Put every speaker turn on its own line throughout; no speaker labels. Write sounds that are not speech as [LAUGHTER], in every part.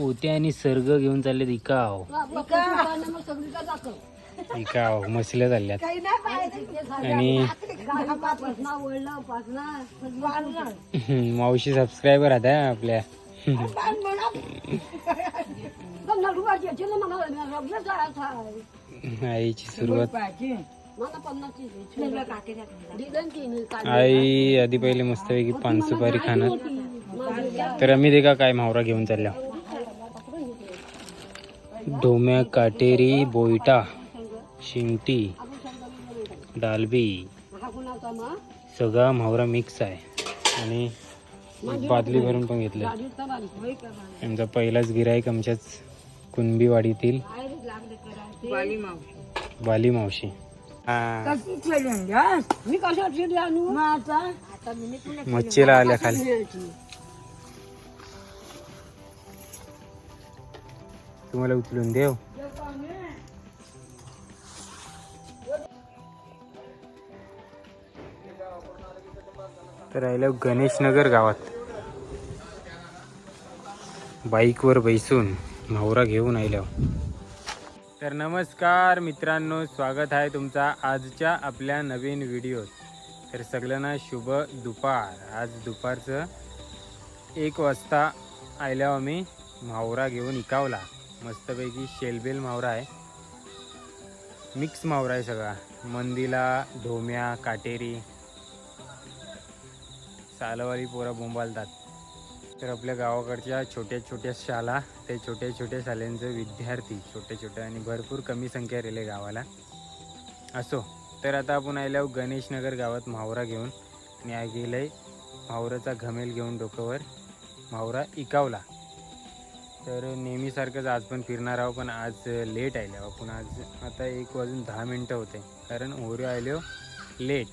पोते आणि सर्ग घेऊन चालले इकाव इकाव मसल्या चालल्यात. आणि मावशी सबस्क्रायबर आता आपल्या. आईची सुरुवात. आई आधी पहिले मस्तपैकी पान सुपारी खाणार. तर आम्ही का काय मावरा घेऊन चालल्या? ढोम्या काटेरी बोयटा शिंगटी डालबी सगळा मावरा मिक्स आहे. आणि बादली भरून पण घेतलं आमचा पहिलाच गिराईक आमच्याच कुणबीवाडीतील बाली मावशी हा. मच्छीला आल्या खाली. तुम्हाला उचलून देव. तर राहिलं गणेशनगर गावात. बाईकवर बैसून नवरा घेऊन आल्या तर नमस्कार मित्रांनो स्वागत आहे तुमचा आजच्या आपल्या नवीन व्हिडिओत. तर सगळ्यांना शुभ दुपार. आज दुपारचं एक वाजता आयल्यावर आम्ही मावरा घेऊन इकावला. मस्तपैकी शेलबेल मावरा आहे. मिक्स मावरा आहे सगळा. मंदिला ढोम्या काटेरी. सालवारी पोरा बोंबालतात. तर आपल्या गावाकडच्या छोट्या छोट्या शाळा ते छोट्या छोट्या शाळांचे विद्यार्थी छोटे छोटे आणि भरपूर कमी संख्या रेले गावाला. असो तर आता आपण आल्यावर गणेशनगर गावात मावरा घेऊन आणि गेलं आहे मावराचा घमेल घेऊन डोक्यावर मावरा इकावला. तर नेहमीसारखंच आज पण फिरणार आहो पण आज लेट आले पण आज आता एक वाजून दहा मिनटं होते. कारण ओरे आलो लेट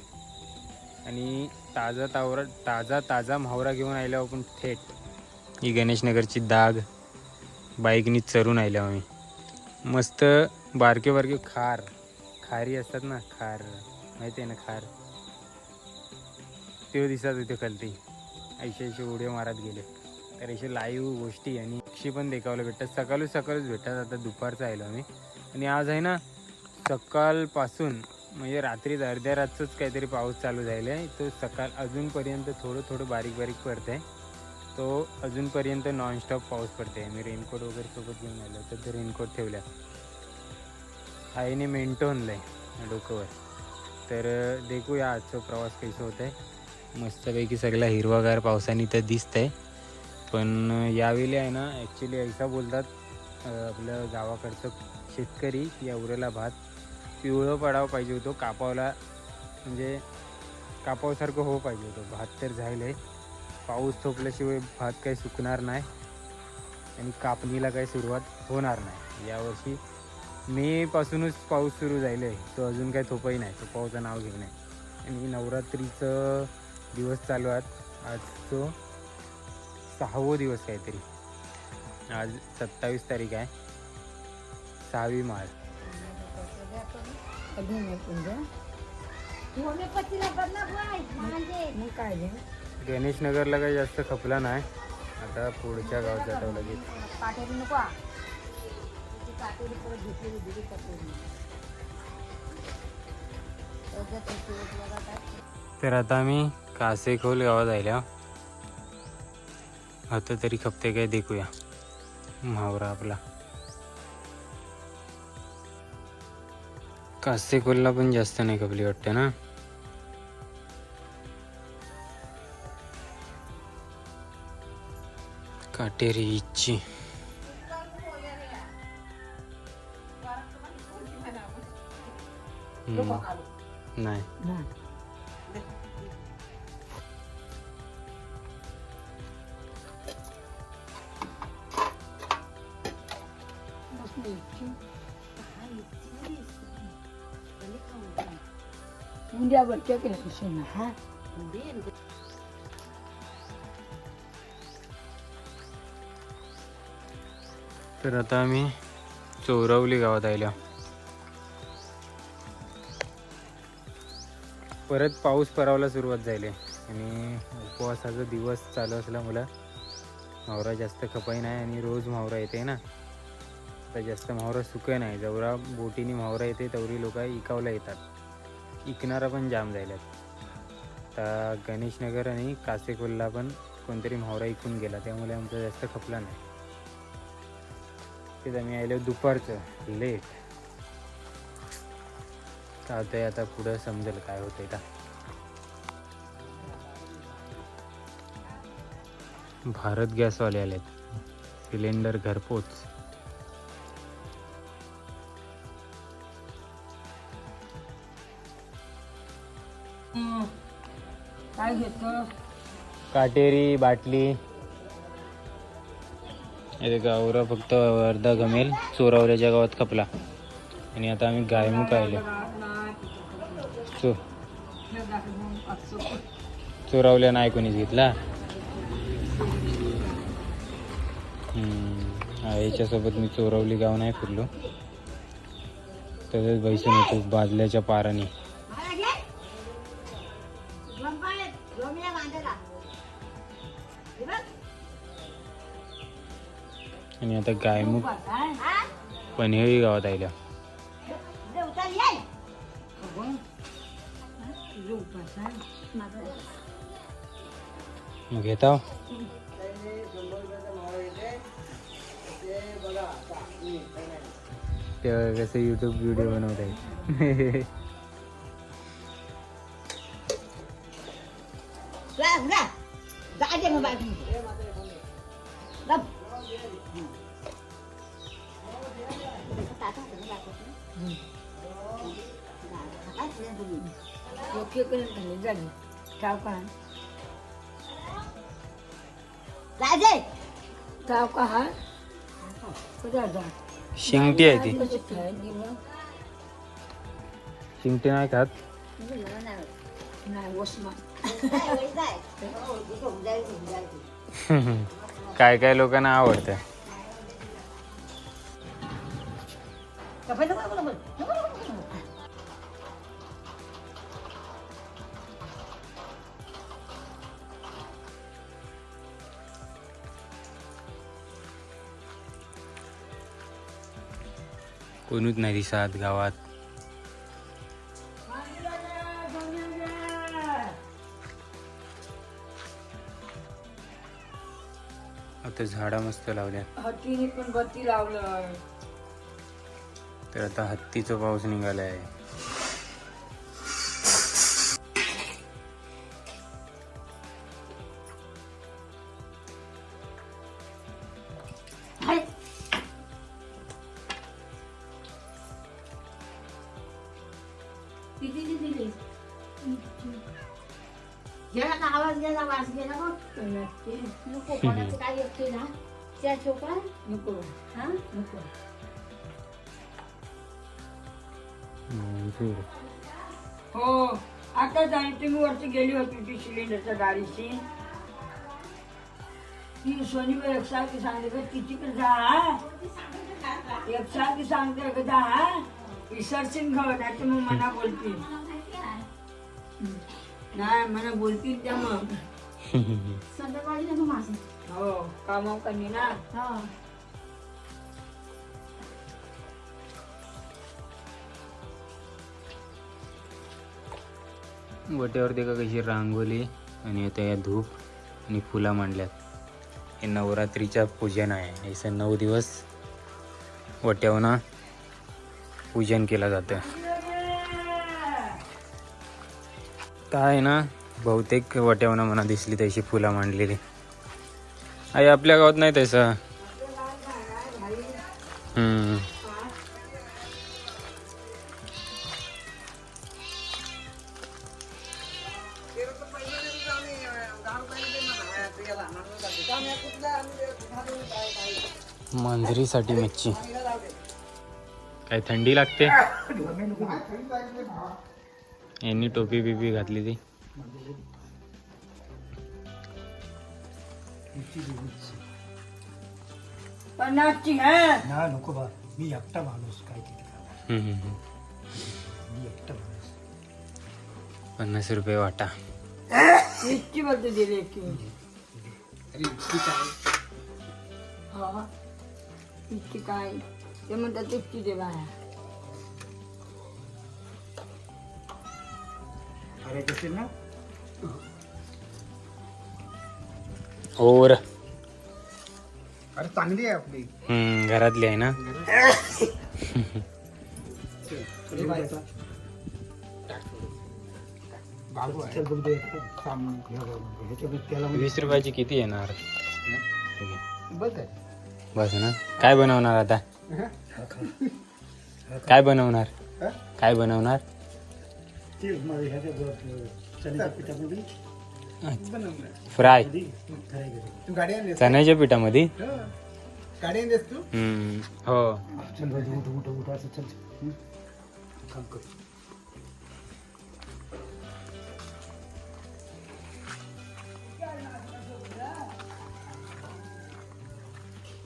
आणि ताजा तावरा ताजा ताजा म्हावरा घेऊन आलो आपण थेट. ही गणेशनगरची दाग बाईकनी चरून आल्या आम्ही. मस्त बारके बारके खार. खारी असतात ना खार. माहिती आहे ना खार? ते दिसत होते खालती. ऐशे ऐशे उड्या मारत गेले. तर असे लाईव्ह गोष्टी आणि पक्षी पण देखावलं भेटतात. सकाळी सकाळच भेटतात. आता दुपारचं आलो आम्ही. आणि आज आहे ना सकाळपासून म्हणजे रात्री अर्ध्या रातचंच काहीतरी पाऊस चालू झालेला आहे. तो सकाळ अजूनपर्यंत थोडं थोडं बारीक बारीक पडतं आहे तो अजूनपर्यंत नॉनस्टॉप पाऊस पडते मी रेनकोट वगैरे सोबत घेऊन आलो तर ते रेनकोट ठेवल्या आईने मेंटोनलं आहे डोकंवर. तर देखूया आजचा प्रवास कैसा होत आहे मस्तपैकी सगळा हिरवागार पावसाने तर दिसतंय. पण यावेळी आहे ना ॲक्च्युली ऐसा बोलतात आपलं गावाकडचं शेतकरी या उरेला भात पिवळं पडावं पाहिजे होतो कापावला म्हणजे कापावसारखं हो पाहिजे होतं. भात तर झालं आहे. पाऊस थोपल्याशिवाय भात काही सुकणार नाही आणि कापणीला काही सुरुवात होणार नाही. यावर्षी मेपासूनच पाऊस सुरू झाले आहे. तो अजून काही थोपही नाही. तो पावसाचं नाव घेऊ नाही. आणि नवरात्रीचं दिवस चालू आहेत आज तो सहावं दिवस काहीतरी. आज सत्तावीस तारीख आहे. सहावी मार्च
गणेश नगरला
गणेशनगरला काही जास्त खपला नाही. आता पुढच्या गावात जातो लगेच. तर आता आम्ही कासेखोल गावात आल्या आता तरी खपते काय देखूया. मावरा आपला. कासेखोलला पण जास्त नाही खपली वाटतं ना? काटेरी इच्छी. नाही.
उद्या बच्चे केलं कसे ना हा
तर आता आम्ही चौरवली गावात आल्या परत पाऊस परावला सुरुवात झाली. आणि उपवासाचा दिवस चालू असल्यामुळं मावरा जास्त खपाई नाही आणि रोज मावरा येते ना. आता जास्त मावरा सुकं नाही. जेवढा बोटीने मावरा येते तेवढी लोक इकावला येतात. इकणारा पण जाम झाल्यात आता गणेशनगर आणि कासेकोलला पण कोणतरी म्हावरा इकून गेला त्यामुळे आमचं जास्त खपला नाही. तिथं आम्ही आलो दुपारचं लेट चालतंय आता पुढं समजेल काय होतंय का भारत गॅसवाले आलेत. सिलेंडर घरपोच.
काय घेतो
काटेरी बाटली. इथे गावरा फक्त अर्धा गमेल चोरावऱ्याच्या गावात खपला. आणि आता आम्ही गायमुख आले चो. चोरावल्या नाही कोणीच घेतला. हम्म, याच्यासोबत मी चोरवली गाव नाही फिरलो. तसंच बैसून होतो बाजल्याच्या पाराने. आणि आता गायमुख पन्हेळी गावात आल्या मग घेता तेव्हा कसं युट्यूब व्हिडिओ बनवत आहे
जाते मग बाजू
शिंगटी आहे ती. शिंगटी नाही खात. [LAUGHS] [LAUGHS] काय काय लोकांना आवडतं? कोणीच नाही दिसत गावात. आता झाडा मस्त लावल्या
हत्तीने पण बत्ती लावलं
तर आता हत्तीचा पाऊस?
गेला का आवाज गेला वास गेला बघ. नको कोणाचं काय येते ना? त्या छोका नको. हा? नको.
मंजूर
हो आता जाणी तुम्ही वरती गेली होती ती सिलेंडरच्या गाडीची. ती सोनीवर एकसारखी सांगते का तिच्याकडे जा हा. एकसारखी सांगते का जा हा. विसरशील घ नाही तर मग मना बोलतील. नाही मना बोलतील त्या मग. [LAUGHS] हो कामाव कमी ना.
वट्यावरती का कशी रांगोली आणि आता या धूप आणि फुला मांडल्यात. हे नवरात्रीच्या पूजन आहे. असं नऊ दिवस वट्यावना पूजन केलं जातं. काय ना बहुतेक वट्यावना म्हणा दिसली तशी फुलं मांडलेली. आई आपल्या गावात नाही तसं? मांजरीसाठी मच्छी काय थंडी लागते? यांनी टोपी बिपी घातली ती.
पन्नासची हा?
ना नको बा. मी एकटा माणूस काय किती करणार?
हम्म, हम्म, हम्म.
मी एकटा माणूस.
पन्नास रुपये वाटा.
वीसची बद्दल दिली की.
अरे इतकी काय
हा? इतकी काय? ते म्हणतात तितकी दे बाया
अरे कसे ना?
और
अरे चांगली आहे आपली.
हम्म, घरातली आहे ना? वीस रुपयाची किती येणार?
बघ
बस ना. काय बनवणार आता? काय बनवणार? काय बनवणार? फ्राय. चण्याच्या पिठामध्ये?
हो.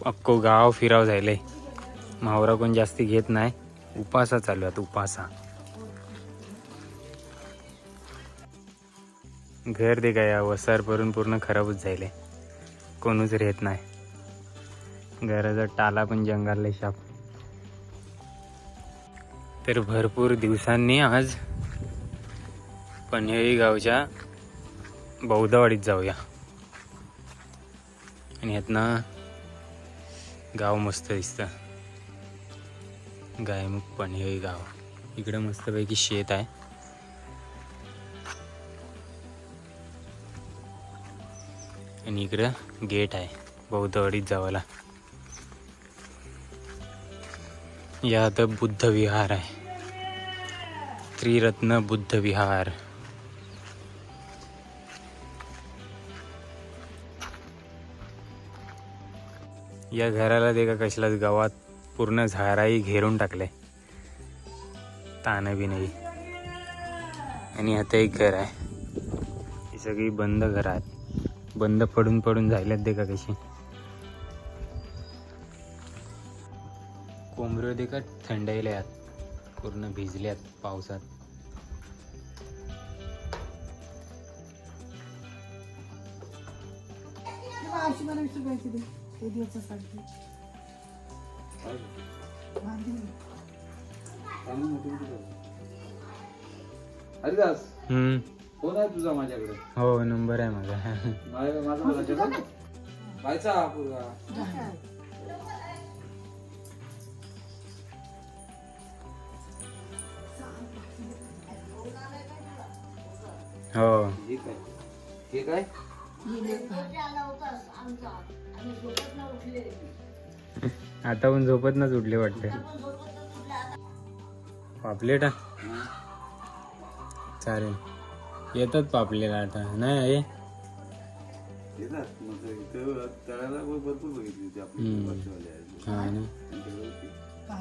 अक्को गाव फिराव जायले मावरा कोण जास्ती घेत नाही. उपासा चालू आहेत उपासा. घर दे काय वसार भरून पूर्ण खराबच झाले. कोणूच रेत नाही. घराचा टाला पण जंगालले शाप. तर भरपूर दिवसांनी आज पन्हेळी गावच्या बौद्धवाडीत जाऊया. आणि ह्यातनं गाव मस्त दिसतं गायमुख पन्हेळी गाव. इकडं मस्तपैकी शेत आहे. आणि इकडं गेट आहे बौद्धवाडीत जावाला यात बुद्ध विहार आहे. त्रिरत्न बुद्ध विहार या घराला देखा कशालाच गावात पूर्ण झाराही घेरून टाकले तान बी. नाही आणि आता एक घर आहे. ही सगळी बंद घरं आहेत बंद पडून पडून झाल्यात ते का कशी. कोंबऱ्यो देखा थंडायल्यात. पूर्ण भिजल्यात पावसात.
हरिदास
हम्म.
फोन आहे तुझा माझ्याकडे?
हो नंबर आहे माझा.
माझ्या माझा का? व्हायचा हा पोरगा.
हो.
हे काय? हे काय?
आता पण झोपत ना उठले वाटते. पापलेट हा? चालेल. येतात पापलेट आता. नाही हे? हा ना.
का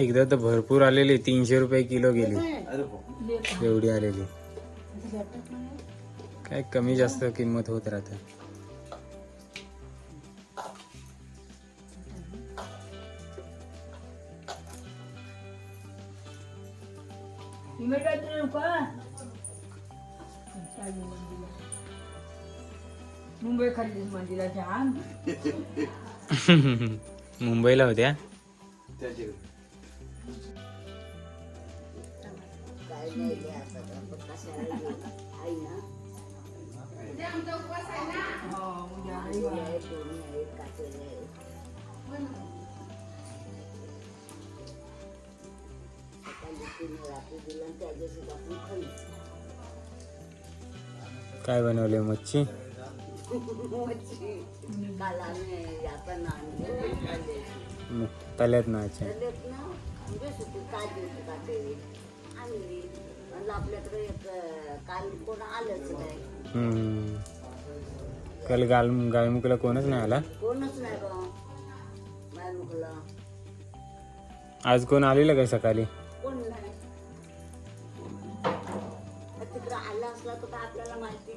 एकदा तर भरपूर आलेली. तीनशे रुपये किलो गेली. एवढी आलेली. काय कमी जास्त किंमत होत राहते.
काय मुंबई खाल्लीस मंदिरा छान
मुंबईला होत्या?
हो उद्या रविवार.
काय बनवले मच्छी? मग तल्यात ना अच्छा
आपल्याकडे एक काल कोण आलंच नाही
हम्म. काल गाल गायमुखला कोणच नाही आला?
कोणच नाही बा. मायमुखला
आज कोण आलेलं काय सकाळी?
कोण नाही. तिकडे आला असला तर काय आपल्याला माहिती?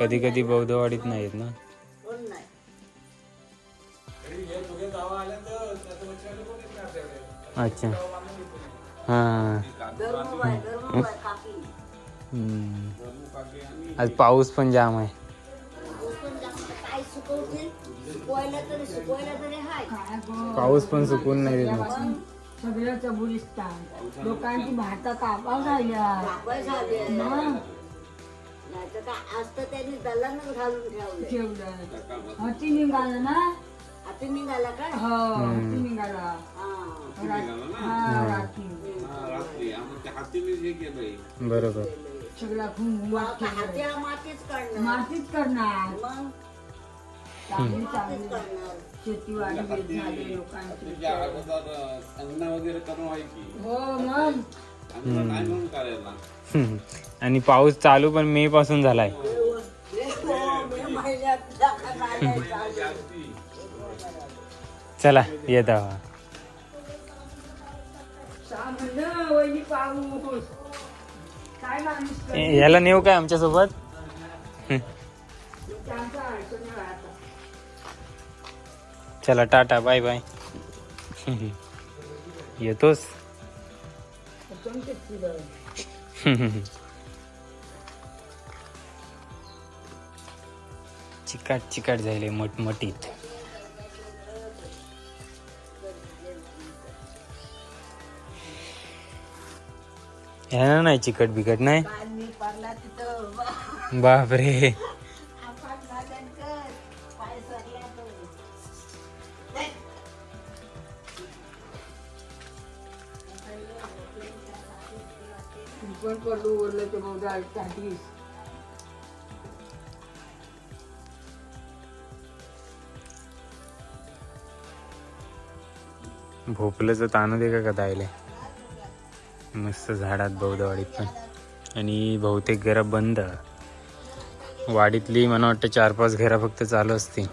कधी कधी बौद्धवाडीत नाही येत ना.
कोण नाही.
अच्छा. हां.
काकी.
हम्म. आज पाऊस पण जाम आहे? पाऊस पण सुकून नाही
सगळं चबुलिस्तान लोकांची झाल्या हाती निघाला ना?
आता निघाला
हो हाती निघाला.
हा.
हा रात्री
हे
बरोबर.
सगळा वाट
हाती हा मातीच काढणार
मातीच करणार.
मग?
चांगली
मातीच
चांगली.
करणार.
शेतीवाडी बेत झाली लोकांची.
तुझ्या अगोदर अंगणा वगैरे करून व्हायची
हो मग.
अंगणा नाही म्हणून करायला.
हम्म. आणि पाऊस चालू पण मे पासून झालाय.
मे महिन्यात जागा काढायला चालू.
येत.
म्हणलं वहिनी पाऊस.
याला नेऊ काय
आमच्यासोबत?
चला टाटा बाय बाय. [LAUGHS] येतोस? [LAUGHS] चिकाट चिकाट झाले मटमटीत. ह्यानं नाही चिकट बिकट नाही? बापरे. भोपल्याचं तानू दे का दायले आले मस्त झाडात बौद्धवाडीत पण. आणि बहुतेक घरं बंद. वाडीतली मला वाटतं चार पाच घरं फक्त चालू असतील.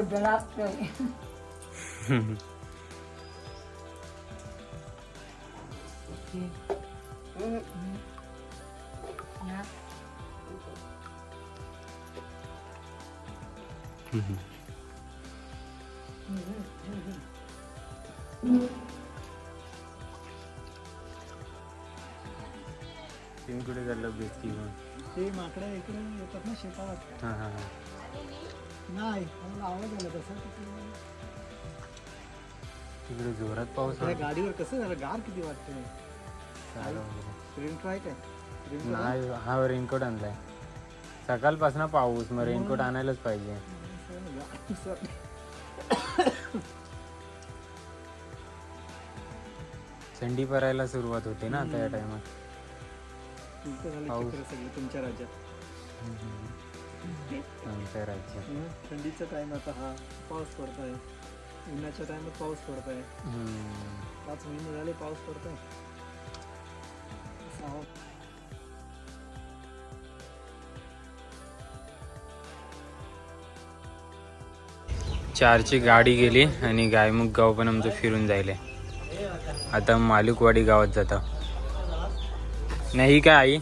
नुसतं नुसतं डळापतंय ना
तुम्ही कुठे चाललं बेसकी
ते माकडं इकडे येतात ना शेतावर
हां हां हां।
नाही मला आवाज आला तसा तिकडे.
तिकडे जोरात पाऊस
त्या गाडीवर कसं झालं? गार किती वाटतं
चालू
ट्राय काय?
नाही हा रेनकोट आणलाय. सकाळपासून पाऊस मग रेनकोट आणायलाच पाहिजे. [COUGHS] थंडी पडायला सुरुवात होते ना आता या टायमात
झाले
पाऊस.
सगळे तुमच्या राज्यात.
आमच्या राज्यात.
थंडीचा टाइम आता हा पाऊस पडताय. उन्हाच्या टाइमात पाऊस पडताय.
हम्म.
पाच महिने झाले पाऊस पडताय. सहा
चारची गाडी गेली आणि गायमुख गाव पण आमचं फिरून जायले. आता मालुकवाडी गावात जाता. नाही काय आई?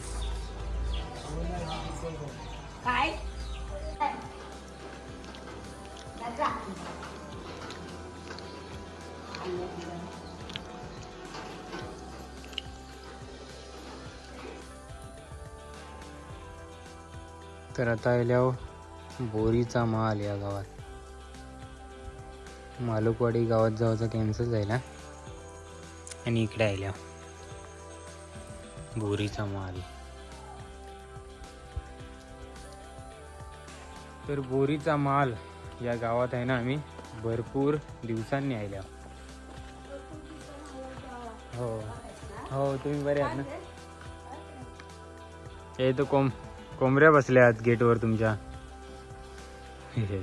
तर आता आल्यावर बोरीचा माल या गावात. मालुकवाडी गावात जायचं कॅन्सल झाला. आणि इकडे आल्या. बोरीचा माल. तर बोरीचा माल या गावात आहे ना आम्ही. भरपूर दिवसांनी आल्या. हो. हो तुम्ही बरे आहात ना? हे तर कोंब कोंबड्या बसल्या आहेत गेटवर तुमच्या. [LAUGHS]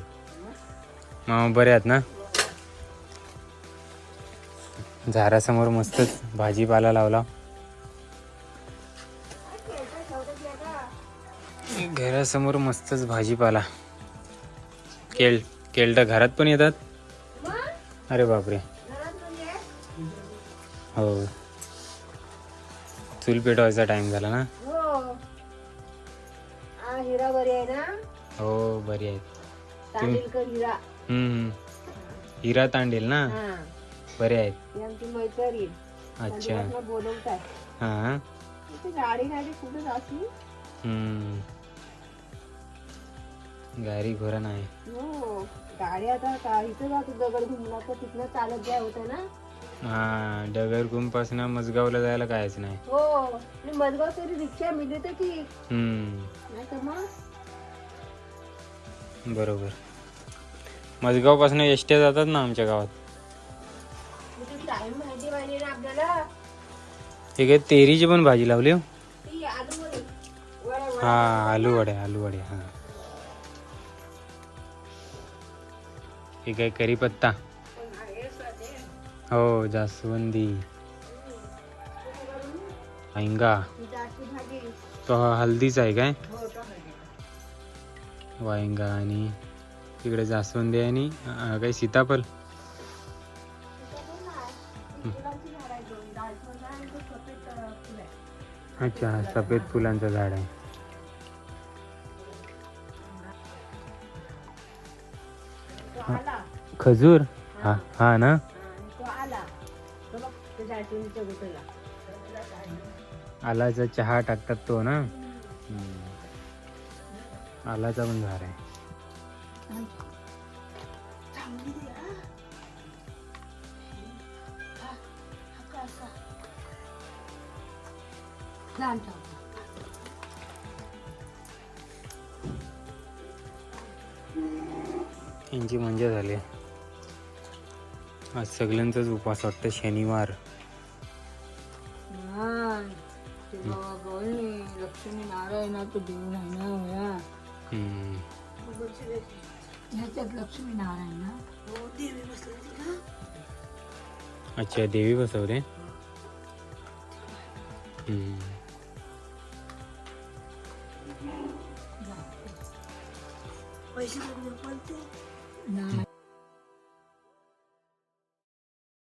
मामा बरे आहेत ना? झाडासमोर मस्तच भाजीपाला लावला. घरासमोर मस्तच भाजीपाला. केळ केळटा घरात पण येतात? अरे बापरे. हो. चूल पेटवायचा टाइम झाला ना?
हो. हा हिरा बरी आहे ना?
हो बरी
तांडीलकर हिरा.
हम्म, हम्म. हिरा तांडेल ना?
हा.
बरे आहेत.
ही आमची मैत्रीण
अच्छा.
बोलवताय.
हा.
ती गाडी नाही कुठे जाती?
हम्म. गाडी घोरा नाही.
हो. गाडी आता का इथं जातो दगड घुमला तर तिथनं चालत जाय होतं ना?
हा डगरकुमपासून मजगावला जायला कायच नाही.
हो आणि मजगाव तरी रिक्षा ठीक
हम्म.
नाही तर मग?
बरोबर. मजगावपासून एसट्या जातात ना आमच्या गावात.
टाइम माहिती पाहिजे ना आपल्याला?
हे काय तेरीची पण भाजी लावली हो?
ती आलू वडी. वड्या वड्या
हा आलू वडे आलू वडे हा. हे काय करीपत्ता हो जास्वंदी.
भाजी
तो हा हल्दीचा आहे काय. वायंगा आणि तिकडे जास्वंदी आणि काही सीताफळ
फुलांची झाड आहे दोन जास्वंद आणि तो सफेद अं, फुल आहे
अच्छा हा सफेद फुलांचं झाड आहे. खजूर? हा हा ना? आलाचा चहा टाकतात तो ना. आलाचा पण झाड आहे. यांची मजा झाली. आज सगळ्यांचाच उपवास वाटतं शनिवार. अच्छा देवी बसवते?